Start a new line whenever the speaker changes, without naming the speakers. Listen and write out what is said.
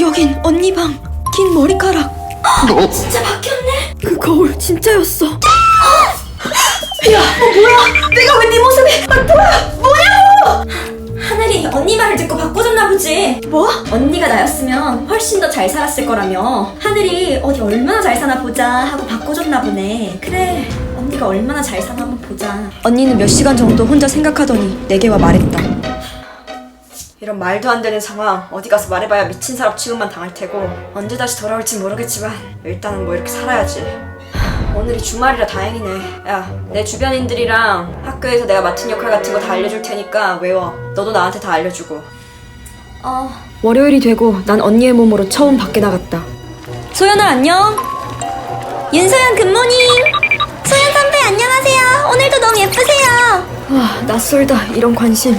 여긴 언니 방. 긴 머리카락. 진짜 바뀌었네. 그 거울 진짜였어. 야, 어, 뭐야? 내가 왜 네 모습이? 아, 뭐야? 뭐냐고? 하늘이 언니 말을 듣고 바꿔줬나 보지. 뭐? 언니가 나였으면 훨씬 더 잘 살았을 거라며. 하늘이 어디 얼마나 잘 사나 보자 하고 바꿔줬나 보네. 그래. 언니가 얼마나 잘 사나 한번 보자. 언니는 몇 시간 정도 혼자 생각하더니 내게 와 말했다. 이런 말도 안 되는 상황 어디 가서 말해봐야 미친 사람 취급만 당할 테고 언제 다시 돌아올지 모르겠지만 일단은 뭐 이렇게 살아야지. 하, 오늘이 주말이라 다행이네. 야 내 주변인들이랑 학교에서 내가 맡은 역할 같은 거 다 알려줄 테니까 외워. 너도 나한테 다 알려주고. 어 월요일이 되고 난 언니의 몸으로 처음 밖에 나갔다. 소연아 안녕. 윤소연 굿모닝 소연 선배 안녕하세요. 오늘도 너무 예쁘세요. 와 낯설다. 이런 관심